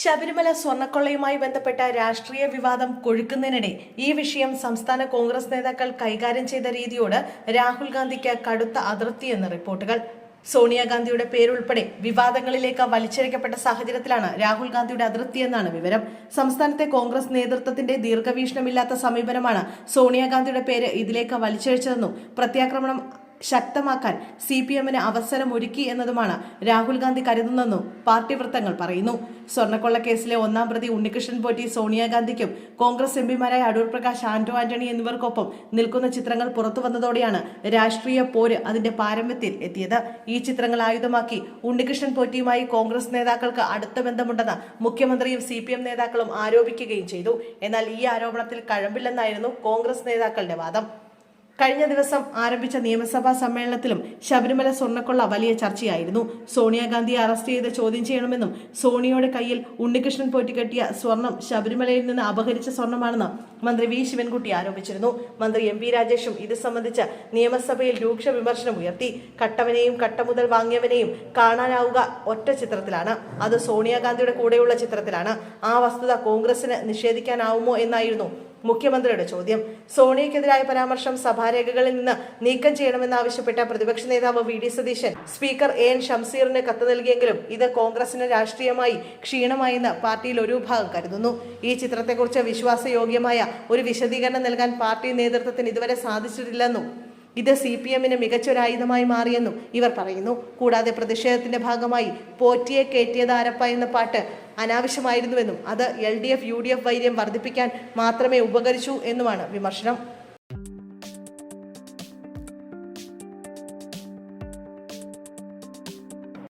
ശബരിമല സ്വർണക്കൊള്ളയുമായി ബന്ധപ്പെട്ട രാഷ്ട്രീയ വിവാദം കൊഴുക്കുന്നതിനിടെ ഈ വിഷയം സംസ്ഥാന കോൺഗ്രസ് നേതാക്കൾ കൈകാര്യം ചെയ്ത രീതിയോട് രാഹുൽ ഗാന്ധിക്ക് കടുത്ത അതിർത്തിയെന്ന് റിപ്പോർട്ടുകൾ. സോണിയാഗാന്ധിയുടെ പേരുൾപ്പെടെ വിവാദങ്ങളിലേക്ക് വലിച്ചിഴക്കപ്പെട്ട സാഹചര്യത്തിലാണ് രാഹുൽ ഗാന്ധിയുടെ അതിർത്തിയെന്നാണ് വിവരം. സംസ്ഥാനത്തെ കോൺഗ്രസ് നേതൃത്വത്തിന്റെ ദീർഘവീക്ഷണമില്ലാത്ത സമീപനമാണ് സോണിയാഗാന്ധിയുടെ പേര് ഇതിലേക്ക് വലിച്ചിഴച്ചതെന്നും പ്രത്യാക്രമണം ശക്തമാക്കാൻ സി പി എമ്മിന് അവസരമൊരുക്കി എന്നതുമാണ് രാഹുൽ ഗാന്ധി കരുതുന്നതെന്നും പാർട്ടി വൃത്തങ്ങൾ പറയുന്നു. സ്വർണക്കൊള്ള കേസിലെ ഒന്നാം പ്രതി ഉണ്ണികൃഷ്ണൻ പോറ്റി സോണിയാഗാന്ധിക്കും കോൺഗ്രസ് എംപിമാരായ അടൂർ പ്രകാശ് ആന്റോ ആന്റണി എന്നിവർക്കൊപ്പം നിൽക്കുന്ന ചിത്രങ്ങൾ പുറത്തു വന്നതോടെയാണ് രാഷ്ട്രീയ പോര് അതിന്റെ പാരമ്യത്തിൽ എത്തിയത്. ഈ ചിത്രങ്ങൾ ആയുധമാക്കി ഉണ്ണികൃഷ്ണൻ പോറ്റിയുമായി കോൺഗ്രസ് നേതാക്കൾക്ക് അടുത്ത ബന്ധമുണ്ടെന്ന് മുഖ്യമന്ത്രിയും സി നേതാക്കളും ആരോപിക്കുകയും ചെയ്തു. എന്നാൽ ഈ ആരോപണത്തിൽ കഴമ്പില്ലെന്നായിരുന്നു കോൺഗ്രസ് നേതാക്കളുടെ വാദം. കഴിഞ്ഞ ദിവസം ആരംഭിച്ച നിയമസഭാ സമ്മേളനത്തിലും ശബരിമല സ്വർണക്കൊള്ള വലിയ ചർച്ചയായിരുന്നു. സോണിയാഗാന്ധിയെ അറസ്റ്റ് ചെയ്ത് ചോദ്യം ചെയ്യണമെന്നും സോണിയയുടെ കയ്യിൽ ഉണ്ണികൃഷ്ണൻ പോറ്റി കെട്ടിയ സ്വർണം ശബരിമലയിൽ നിന്ന് അപഹരിച്ച സ്വർണമാണെന്ന് മന്ത്രി വി. ശിവൻകുട്ടി ആരോപിച്ചിരുന്നു. മന്ത്രി എം രാജേഷും ഇത് സംബന്ധിച്ച് നിയമസഭയിൽ രൂക്ഷ വിമർശനം ഉയർത്തി. കട്ടവനെയും കട്ട മുതൽ വാങ്ങിയവനെയും കാണാനാവുക ഒറ്റ ചിത്രത്തിലാണ്. അത് സോണിയാഗാന്ധിയുടെ കൂടെയുള്ള ചിത്രത്തിലാണ്. ആ വസ്തുത കോൺഗ്രസിന് നിഷേധിക്കാനാവുമോ എന്നായിരുന്നു മുഖ്യമന്ത്രിയുടെ ചോദ്യം. സോണിയക്കെതിരായ പരാമർശം സഭാരേഖകളിൽ നിന്ന് നീക്കം ചെയ്യണമെന്നാവശ്യപ്പെട്ട പ്രതിപക്ഷ നേതാവ് V D Satheesan speaker A N ഷംസീറിന് കത്ത് നൽകിയെങ്കിലും ഇത് കോൺഗ്രസിന് രാഷ്ട്രീയമായി ക്ഷീണമായെന്ന് പാർട്ടിയിൽ ഒരു വിഭാഗം കരുതുന്നു. ഈ ചിത്രത്തെക്കുറിച്ച് വിശ്വാസയോഗ്യമായ ഒരു വിശദീകരണം നൽകാൻ പാർട്ടി നേതൃത്വത്തിന് ഇതുവരെ സാധിച്ചിട്ടില്ലെന്നും ഇത് സി പി എമ്മിന് മികച്ചൊരായുധമായി മാറിയെന്നും ഇവർ പറയുന്നു. കൂടാതെ പ്രതിഷേധത്തിന്റെ ഭാഗമായി പോറ്റിയെ കയറ്റിയത് ആരപ്പ എന്ന പാട്ട് അനാവശ്യമായിരുന്നുവെന്നും അത് L D F U D F വൈര്യം വർദ്ധിപ്പിക്കാൻ മാത്രമേ ഉപകരിച്ചു എന്നുമാണ് വിമർശനം.